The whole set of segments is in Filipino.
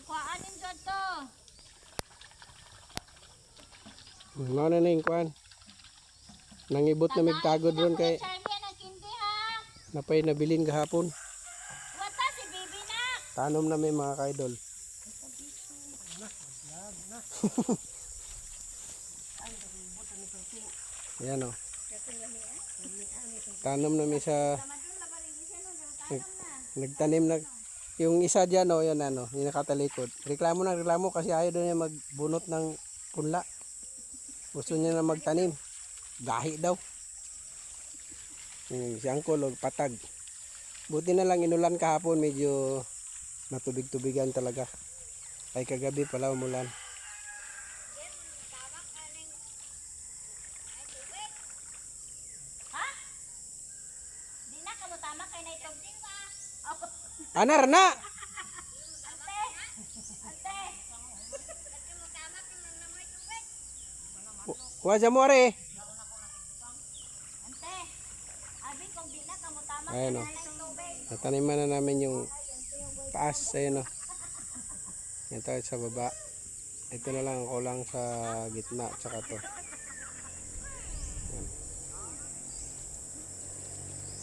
Pagkuhaanin dyan to. Mao na na yung kuan. Nangibot na magtagod ron kay napay nabilin gahapon. Wata si baby na. Tanom na may mga kaidol. Yan o. Tanom na may sa nag, nagtanim na yung isa dyan o yan ano yung nakatalikod. Reklamo na reklamo kasi ayaw doon niya magbunot ng punla. Gusto niya na magtanim. Gahi daw. Yung si Uncle o patag. Buti na lang inulan kahapon medyo natubig-tubigan talaga. Ay kagabi pala umulan Ha? Di na kamo tama kay na ito. Ako. Anar na kuha dyan mo are Ayan, kay oh. nataniman na namin yung taas ayun o ito sa baba ito na lang ako lang sa gitna tsaka to Yan.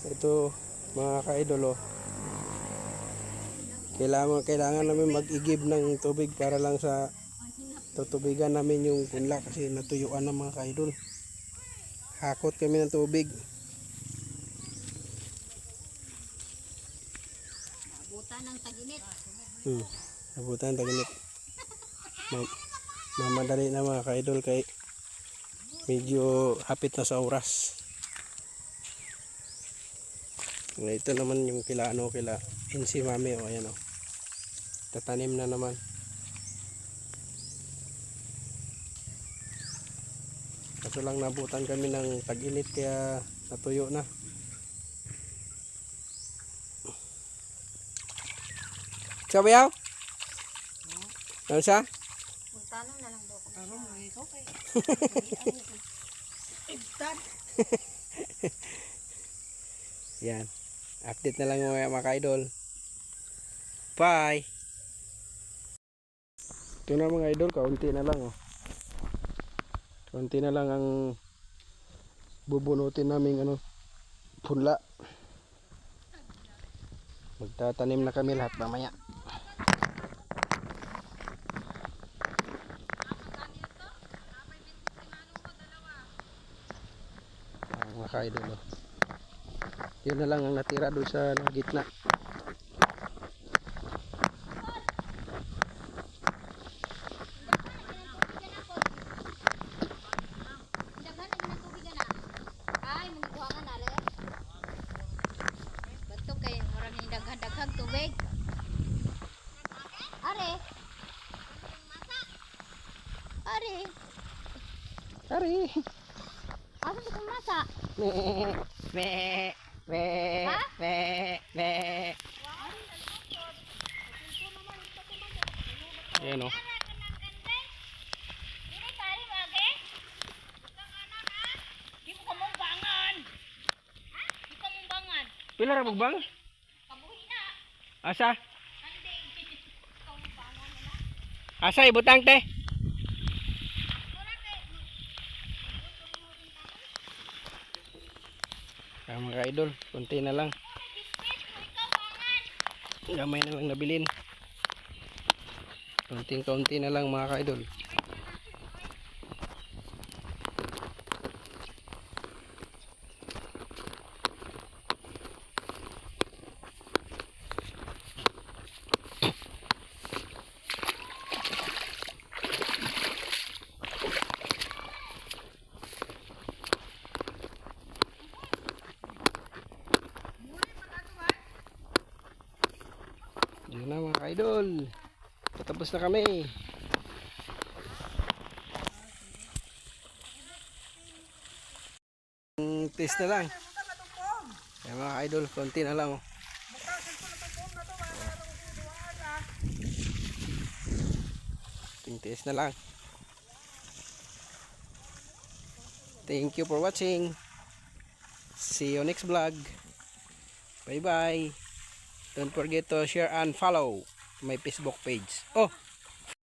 ito mga kaidol oh. Kailangan, kailangan namin mag-igib ng tubig para lang sa tutubigan namin yung punla kasi natuyuan ng mga kaidol hakot kami ng tubig Buta ng taginit. Hmm. Nabutan taginit. Ma- mamadali na mga ka-idol kay medyo hapit na sa oras. Ito naman yung kila ano kila insi mami o ayan o. Tatanim na naman. Kaso lang nabutan kami ng tag-init kaya natuyo na. Sabayaw? Ano siya? Puntanan na lang daw ko. Yan. Update na lang mga mga ka-idol. Bye! Ito na mga idol, kaunti na lang oh. Kaunti na lang ang bubunutin naming ano, punla. Magtatanim na kami lahat mamaya. Ah, mga ka-idol oh. Yun na lang ang natira doon sa gitna. Daghan na ng tubig na. Ay, mong buhangan na le. Bato kay murag ni daghan-daghan tubig. Are. Are. Ari! Asa sa kumasa? Me, me, me, Ha? me, me. Ayan o. Kamumbangan. Pila ra bugbang? Kabuhi na. Asa? Asa ibutang te? Mga idol, konti na lang. Gamay na lang nabilin. Konting-konti na lang mga ka-idol. Na mga ka-idol. Patapos na kami. Taste na lang. Kaya mga ka-idol, konti na lang. Oh. Ting na lang. Thank you for watching. See you next vlog. Bye bye. Don't forget to share and follow. may Facebook page. Oh,